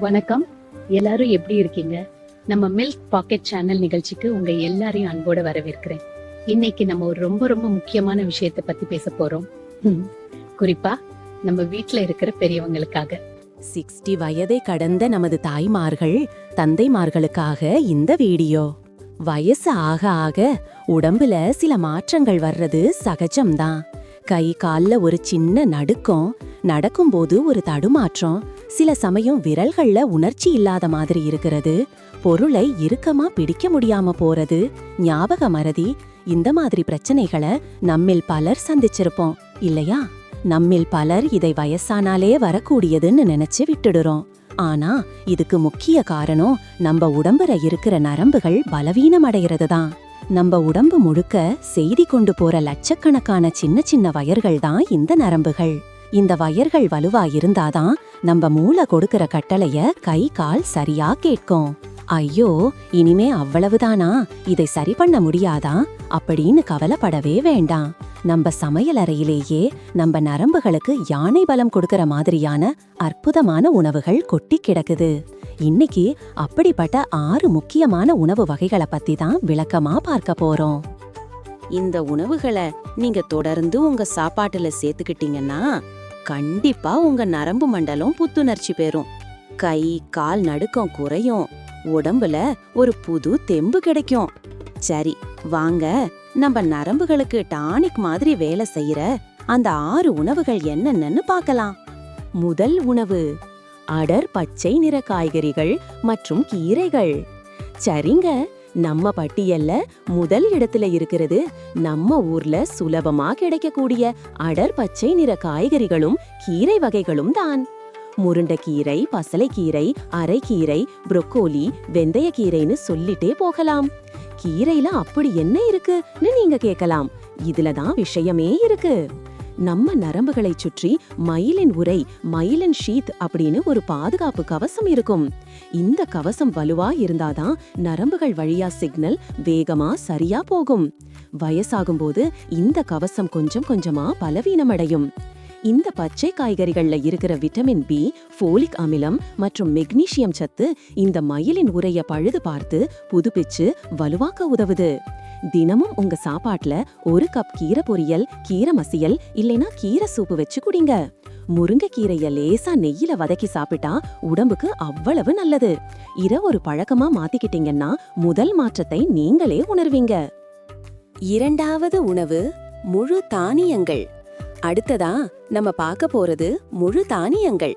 வணக்கம். எல்லாரும் எப்படி இருக்கீங்க? நம்ம மில்க் பாக்கெட் சேனல் நிகழ்ச்சிக்கு உங்க எல்லாரையும் அன்போட வரவேற்கிறேன். இன்னைக்கு நம்ம ஒரு ரொம்ப ரொம்ப முக்கியமான விஷயத்தை பத்தி பேச போறோம். குறிப்பா நம்ம வீட்ல இருக்கிற பெரியவங்களுக்காக. சிக்ஸ்டி வயதை கடந்த நமது தாய்மார்கள் தந்தைமார்களுக்காக இந்த வீடியோ. வயசு ஆக ஆக உடம்புல சில மாற்றங்கள் வர்றது சகஜம்தான். கை கால்ல ஒரு சின்ன நடுக்கம் நடக்கும்போது ஒரு தடுமாற்றம் சில சமயம் விரல்கள்ல உணர்ச்சி இல்லாத மாதிரி இருக்கிறது. பொருளை இறுக்கமா பிடிக்க முடியாம போறது. ஞாபக மறதி. இந்த மாதிரி பிரச்சனைகளை நம்மில் பலர் சந்திச்சிருப்போம். இல்லையா? நம்மில் பலர் இதை வயசானாலே வரக்கூடியதுன்னு நினைச்சு விட்டுடுறோம். ஆனா இதுக்கு முக்கிய காரணம் நம்ம உடம்புல இருக்கிற நரம்புகள் பலவீனம் அடைகிறது தான் நம்ம உடம்பு முழுக்க செய்தி கொண்டு போற லட்சக்கணக்கான சின்ன சின்ன வயர்கள் தான் இந்த நரம்புகள். இந்த வயர்கள் வலுவா இருந்தாதான் நம்ம மூளை கொடுக்கிற கட்டளைய கை கால் சரியா கேட்கும். ஐயோ இனிமே அவ்வளவுதானா? இதை சரி பண்ண முடியாதா? அப்படின்னு கவலைப்படவே வேண்டாம். நம்ம சமையலறையிலேயே நம்ம நரம்புகளுக்கு யானை பலம் கொடுக்கற மாதிரியான அற்புதமான உணவுகள் கொட்டி கிடக்குது. இன்னைக்கு அப்படிப்பட்ட ஆறு முக்கியமான உணவு வகைகளை பத்தி தான் விளக்கமா பார்க்க போறோம். இந்த உணவுகளை நீங்க தொடர்ந்து உங்க சாப்பாட்டுல சேர்த்துக்கிட்டீங்கன்னா கண்டிப்பா உங்க நரம்பு மண்டலம் புத்துணர்ச்சி பெறும். கை கால் நடுக்கம் குறையும். உடம்புல ஒரு புது தெம்பு கிடைக்கும். சரி வாங்க. நம்ம நரம்புகளுக்கு டானிக் மாதிரி வேலை செய்யற அந்த ஆறு உணவுகள் என்னென்னு பார்க்கலாம். முதல் உணவு அடர் பச்சை நிற காய்கறிகள் மற்றும் கீரைகள். சரிங்க நம்ம பட்டியல்ல முதல் இடத்துல இருக்கிறது நம்ம ஊர்ல சுலபமா கிடைக்கக்கூடிய அடர் பச்சை நிற காய்கறிகளும் கீரை வகைகளும் தான். முருண்டைக்கீரை பசலைக்கீரை அரைக்கீரை புரோக்கோலி வெந்தயக்கீரைன்னு சொல்லிட்டே போகலாம். கீரையில அப்படி என்ன இருக்குன்னு நீங்க கேட்கலாம். இதுல தான் விஷயமே இருக்கு. நம்ம நரம்புகளை சுற்றி மயிலின் உரை மயிலின் ஷீத் அப்படின்னு ஒரு பாதுகாப்பு கவசம் இருக்கும். இந்த கவசம் வலுவா இருந்தாதான் நரம்புகள் வழியா சிக்னல் வேகமா சரியா போகும். வயசாகும்போது இந்த கவசம் கொஞ்சம் கொஞ்சமா பலவீனமடையும். இந்த பச்சை காய்கறிகள்ல இருக்கிற விட்டமின் பி ஃபோலிக் அமிலம் மற்றும் மெக்னீசியம் சத்து இந்த மயிலின் உரைய பழுது பார்த்து புதுப்பிச்சு வலுவாக்க உதவுது. தினமும் உங்க சாப்பாட்டுல ஒரு கப் கீரை பொரியல் கீரை மசியல் இல்லைனா கீரை சூப்பு வச்சு குடிங்க. முருங்கைக்கீரைய லேசா நெய்யில வதக்கி சாப்பிட்டா உடம்புக்கு அவ்வளவு நல்லது. இர ஒரு பழக்கமா மாத்திக்கிட்டீங்கன்னா முதல் மாற்றத்தை நீங்களே உணர்வீங்க. இரண்டாவது உணவு முழு தானியங்கள். அடுத்ததா நம்ம பார்க்க போறது முழு தானியங்கள்.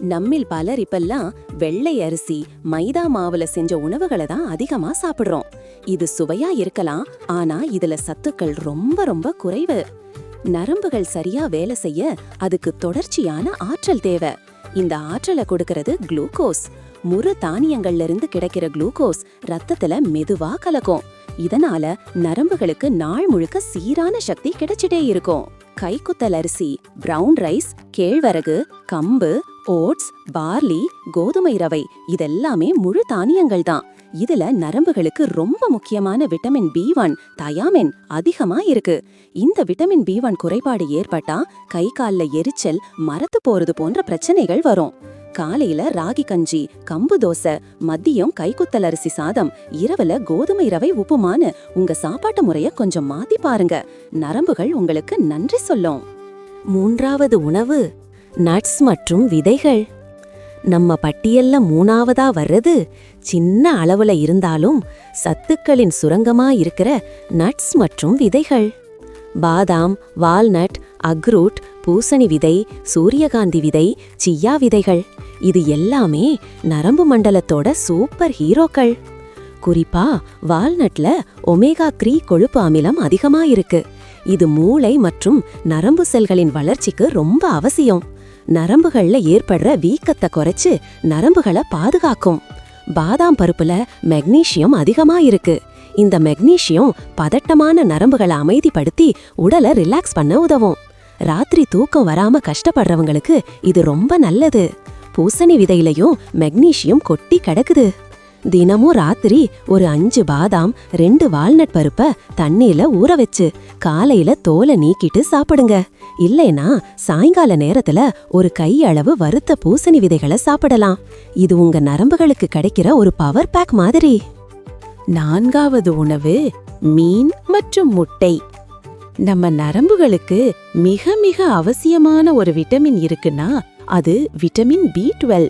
நம்மில் பலர் இப்பெல்லாம் வெள்ளை அரிசி மைதா மாவுல செஞ்ச உணவுகளை தான் அதிகமா சாப்பிடுறோம். இது சுவையா இருக்கலாம் ஆனா இதுல சத்துக்கள் ரொம்ப ரொம்ப குறைவு. நரம்புகள் சரியா வேலை செய்ய அதுக்கு தொடர்ச்சியான ஆற்றல் தேவை. இந்த ஆற்றலை கொடுக்கறது குளுக்கோஸ். முறு தானியங்கள்ல இருந்து கிடைக்கிற குளுக்கோஸ் ரத்தத்துல மெதுவா கலக்கும். இதனால நரம்புகளுக்கு நாள் முழுக்க சீரான சக்தி கிடைச்சிட்டே இருக்கும். கைக்குத்தல் அரிசி பிரவுன் ரைஸ் கேழ்வரகு கம்பு ஓட்ஸ் பார்லி கோதுமை ரவை இதெல்லாமே முழு தானியங்கள் தான். இதுல நரம்புகளுக்கு ரொம்ப முக்கியமான விட்டமின் பி ஒன் தயாமின் அதிகமா இருக்கு. இந்த விட்டமின் பி ஒன் குறைபாடு ஏற்பட்டா கை கால்ல எரிச்சல் மரத்து போறது போன்ற பிரச்சனைகள் வரும். காலையில ராகி கஞ்சி கம்பு தோசை மதியம் கைக்குத்தல் அரிசி சாதம் இரவுல கோதுமை ரவை உப்புமான்னு உங்க சாப்பாட்டு முறைய கொஞ்சம் மாத்தி பாருங்க. நரம்புகள் உங்களுக்கு நன்றி சொல்லும். மூன்றாவது உணவு நட்ஸ் மற்றும் விதைகள். நம்ம பட்டியல்ல மூணாவதா வர்றது சின்ன அளவுல இருந்தாலும் சத்துக்களின் சுரங்கமா இருக்கிற நட்ஸ் மற்றும் விதைகள். பாதாம் வால்நட் அக்ரூட் பூசணி விதை சூரியகாந்தி விதை சியா விதைகள். இது எல்லாமே நரம்பு மண்டலத்தோட சூப்பர் ஹீரோக்கள். குறிப்பா வால்நட்ல ஒமேகா த்ரீ கொழுப்பு அமிலம் அதிகமா இருக்கு. இது மூளை மற்றும் நரம்பு செல்களின் வளர்ச்சிக்கு ரொம்ப அவசியம். நரம்புகள்ல ஏற்படுற வீக்கத்தை குறைச்சு நரம்புகளை பாதுகாக்கும். பாதாம் பருப்புல மெக்னீசியம் அதிகமா இருக்கு. இந்த மெக்னீசியம் பதட்டமான நரம்புகளை அமைதிப்படுத்தி உடலை ரிலாக்ஸ் பண்ண உதவும். ராத்திரி தூக்கம் வராம கஷ்டப்படுறவங்களுக்கு இது ரொம்ப நல்லது. பூசணி விதையிலையும் மெக்னீசியம் கொட்டி கிடக்குது. தினமும் ராத்திரி ஒரு அஞ்சு பாதாம் ரெண்டு வால்நட் பருப்ப தண்ணியில ஊற வச்சு காலையில தோலை நீக்கிட்டு சாப்பிடுங்க. இல்லைனா சாயங்கால நேரத்துல ஒரு கையளவு வறுத்த பூசணி விதைகளை சாப்பிடலாம். இது உங்க நரம்புகளுக்கு கிடைக்கிற ஒரு பவர் பேக் மாதிரி. நான்காவது உணவு மீன் மற்றும் முட்டை. நம்ம நரம்புகளுக்கு மிக மிக அவசியமான ஒரு விட்டமின் இருக்குன்னா அது விட்டமின் பி டுவெல்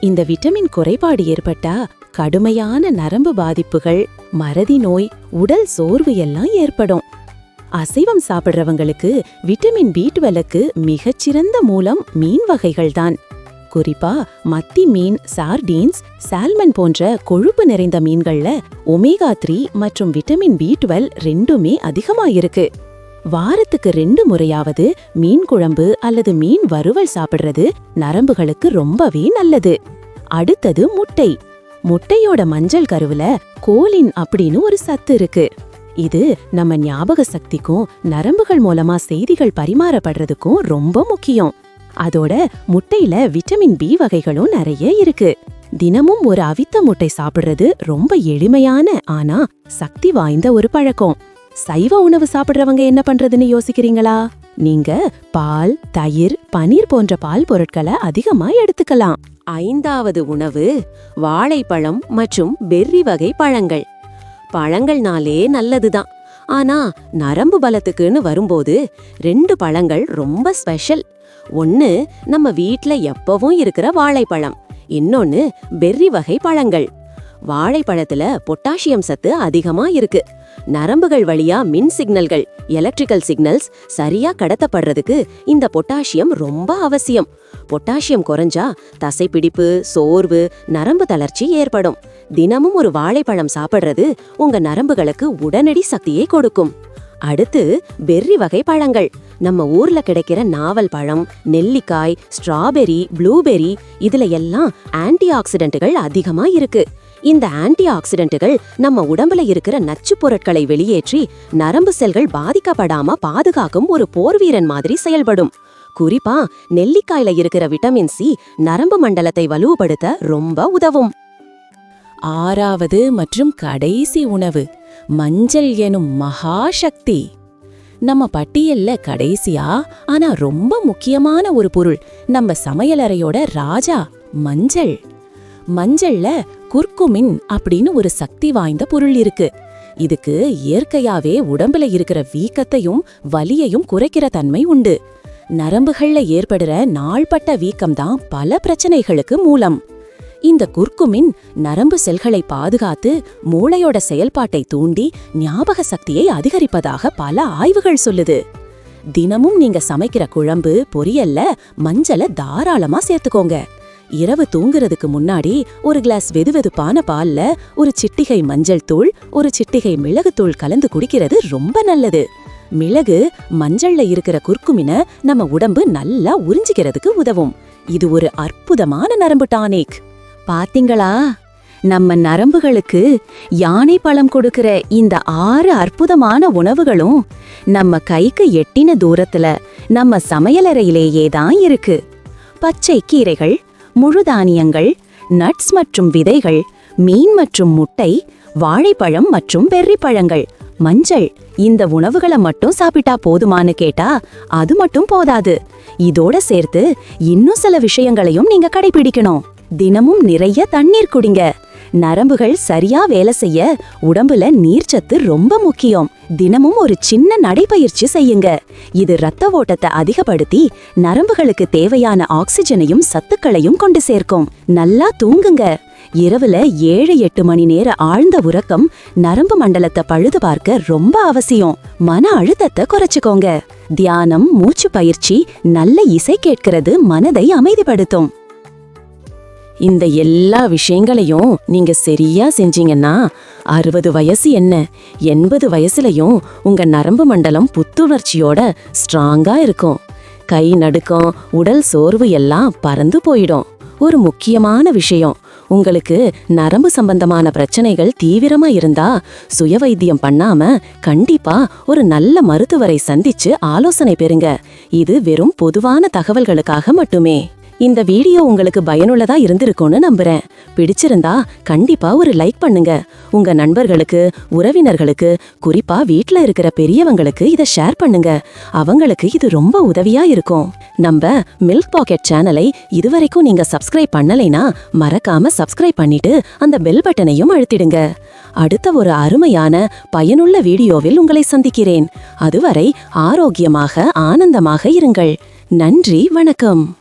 இந்த விட்டமின் குறைபாடு ஏற்பட்டா கடுமையான நரம்பு பாதிப்புகள் மறதி நோய் உடல் சோர்வு எல்லாம் ஏற்படும். அசைவம் சாப்பிடுறவங்களுக்கு விட்டமின் பி டுவெலுக்கு மிகச்சிறந்த மூலம் மீன் வகைகள் தான். குறிப்பா மத்தி மீன் சார்டீன்ஸ் சால்மன் போன்ற கொழுப்பு நிறைந்த மீன்கள்ல ஒமேகா த்ரீ மற்றும் விட்டமின் பி டுவெல் ரெண்டுமே அதிகமாயிருக்கு. வாரத்துக்கு ரெண்டு முறையாவது மீன் குழம்பு அல்லது மீன் வறுவல் சாப்பிடுறது நரம்புகளுக்கு ரொம்பவே நல்லது. அடுத்தது முட்டை. முட்டையோட மஞ்சள் கருவுல கோலின் அப்படின்னு ஒரு சத்து இருக்கு. இது நம்ம ஞாபக சக்திக்கும் நரம்புகள் மூலமா செய்திகள் பரிமாறப்படுறதுக்கும் ரொம்ப முக்கியம். அதோட முட்டையில விட்டமின் பி வகைகளும் நிறைய இருக்கு. தினமும் ஒரு அவித்த முட்டை சாப்பிடுறது ரொம்ப எளிமையான ஆனா சக்தி வாய்ந்த ஒரு பழக்கம். சைவ உணவு சாப்பிடுறவங்க என்ன பண்றதுன்னு யோசிக்கிறீங்களா? நீங்க பால் தயிர் பனீர் போன்ற பால் பொருட்களை அதிகமா எடுத்துக்கலாம். ஐந்தாவது உணவு வாழைப்பழம் மற்றும் பெர்ரி வகை பழங்கள். பழங்கள்னாலே நல்லதுதான். ஆனா நரம்பு பலத்துக்குன்னு வரும்போது ரெண்டு பழங்கள் ரொம்ப ஸ்பெஷல். ஒன்னு நம்ம வீட்ல எப்பவும் இருக்கிற வாழைப்பழம். இன்னொன்னு பெர்ரி வகை பழங்கள். வாழைப்பழத்துல பொட்டாசியம் சத்து அதிகமா இருக்கு. நரம்புகள் வழியா மின் சிக்னல்கள் எலக்ட்ரிக்கல் சிக்னல்ஸ் சரியா கடத்தப்படுறதுக்கு இந்த பொட்டாசியம் ரொம்ப அவசியம். பொட்டாசியம் குறைஞ்சா தசைப்பிடிப்பு சோர்வு நரம்பு தளர்ச்சி ஏற்படும். தினமும் ஒரு வாழைப்பழம் சாப்பிடுறது உங்க நரம்புகளுக்கு உடனடி சக்தியை கொடுக்கும். அடுத்து பெர்ரி வகை பழங்கள். நம்ம ஊர்ல கிடைக்கிற நாவல் பழம் நெல்லிக்காய் ஸ்ட்ராபெரி ப்ளூபெரி இதுல எல்லாம் ஆன்டி ஆக்சிடென்ட்டுகள் அதிகமா இருக்கு. இந்த ஆன்டி ஆக்சிடென்ட்டுகள் நம்ம உடம்புல இருக்கிற நச்சுப் பொருட்களை வெளியேற்றி நரம்பு செல்கள் பாதிக்கப்படாம பாதுகாக்கும் ஒரு போர்வீரன் மாதிரி செயல்படும். குறிப்பா நெல்லிக்காயில இருக்கிற விட்டமின் சி நரம்பு மண்டலத்தை வலுப்படுத்த ரொம்ப உதவும். ஆறாவது மற்றும் கடைசி உணவு மஞ்சள் எனும் மகாசக்தி. நம்ம பட்டியல்ல கடைசியா ஆனா ரொம்ப முக்கியமான ஒரு பொருள் நம்ம சமையலறையோட ராஜா மஞ்சள். மஞ்சள்ல குர்குமின் அப்படின்னு ஒரு சக்தி வாய்ந்த பொருள் இருக்கு. இதுக்கு இயற்கையாவே உடம்புல இருக்கிற வீக்கத்தையும் வலியையும் குறைக்கிற தன்மை உண்டு. நரம்புகள்ல ஏற்படுற நாள்பட்ட வீக்கம்தான் பல பிரச்சனைகளுக்கு மூலம். இந்த குர்குமின் நரம்பு செல்களை பாதுகாத்து மூளையோட செயல்பாட்டை தூண்டி ஞாபக சக்தியை அதிகரிப்பதாக பல ஆய்வுகள் சொல்லுது. தினமும் நீங்க சமைக்கிற குழம்பு பொரியல்ல மஞ்சளை தாராளமா சேர்த்துக்கோங்க. இரவு தூங்குறதுக்கு முன்னாடி ஒரு கிளாஸ் வெதுவெதுப்பான பால்ல ஒரு சிட்டிகை மஞ்சள் தூள் ஒரு சிட்டிகை மிளகுத்தூள் கலந்து குடிக்கிறது ரொம்ப நல்லது. மிளகு மஞ்சள்ல இருக்கிற குர்குமின நம்ம உடம்பு நல்லா உறிஞ்சிக்கிறதுக்கு உதவும். இது ஒரு அற்புதமான நரம்பு டானிக். பாத்தீங்களா? நம்ம நரம்புகளுக்கு யானை பழம் கொடுக்கிற இந்த ஆறு அற்புதமான உணவுகளும் நம்ம கைக்கு எட்டின தூரத்துல நம்ம சமையலறையிலேயே தான் இருக்கு. பச்சை கீரைகள் முழு தானியங்கள் நட்ஸ் மற்றும் விதைகள் மீன் மற்றும் முட்டை வாழைப்பழம் மற்றும் பெர்ரி பழங்கள் மஞ்சள் இந்த உணவுகளை மட்டும் சாப்பிட்டா போதுமான்னு கேட்டா அது மட்டும் போதாது. இதோட சேர்த்து இன்னும் சில விஷயங்களையும் நீங்க கடைபிடிக்கணும். தினமும் நிறைய தண்ணீர் குடிங்க. நரம்புகள் சரியா வேலை செய்ய உடம்புல நீர்ச்சத்து ரொம்ப முக்கியம். தினமும் ஒரு சின்ன நடைபயிற்சி செய்யுங்க. இது ரத்த ஓட்டத்தை அதிகப்படுத்தி நரம்புகளுக்கு தேவையான ஆக்சிஜனையும் சத்துக்களையும் கொண்டு சேர்க்கும். நல்லா தூங்குங்க. இரவுல ஏழு எட்டு மணி நேர ஆழ்ந்த உறக்கம் நரம்பு மண்டலத்தை பழுது பார்க்க ரொம்ப அவசியம். மன அழுத்தத்தை குறைச்சுக்கோங்க. தியானம் மூச்சு பயிற்சி நல்ல இசை கேட்கிறது மனதை அமைதிப்படுத்தும். இந்த எல்லா விஷயங்களையும் நீங்க சரியா செஞ்சீங்கன்னா அறுபது வயசு என்ன? எண்பது வயசுலயும் உங்க நரம்பு மண்டலம் புத்துணர்ச்சியோட ஸ்ட்ராங்கா இருக்கும். கை நடுக்கம் உடல் சோர்வு எல்லாம் பறந்து போயிடும். ஒரு முக்கியமான விஷயம் உங்களுக்கு நரம்பு சம்பந்தமான பிரச்சனைகள் தீவிரமா இருந்தா சுய வைத்தியம் பண்ணாம கண்டிப்பா ஒரு நல்ல மருத்துவரை சந்திச்சு ஆலோசனை பெறுங்க. இது வெறும் பொதுவான தகவல்களுக்காக மட்டுமே. இந்த வீடியோ உங்களுக்கு பயனுள்ளதா இருந்திருக்கும்னு நம்புறேன். பிடிச்சிருந்தா கண்டிப்பா ஒரு லைக் பண்ணுங்க. உங்க நண்பர்களுக்கு உறவினர்களுக்கு குறிப்பா வீட்ல இருக்கிற பெரியவங்களுக்கு இதை ஷேர் பண்ணுங்க. அவங்களுக்கு இது ரொம்ப உதவியா இருக்கும். நம்ம மில்க் பாக்கெட் சேனலை இதுவரைக்கும் நீங்க சப்ஸ்கிரைப் பண்ணலைனா மறக்காம சப்ஸ்கிரைப் பண்ணிட்டு அந்த பெல் பட்டனையும் அழுத்திடுங்க. அடுத்த ஒரு அருமையான பயனுள்ள வீடியோவில் உங்களை சந்திக்கிறேன். அதுவரை ஆரோக்கியமாக ஆனந்தமாக இருங்கள். நன்றி வணக்கம்.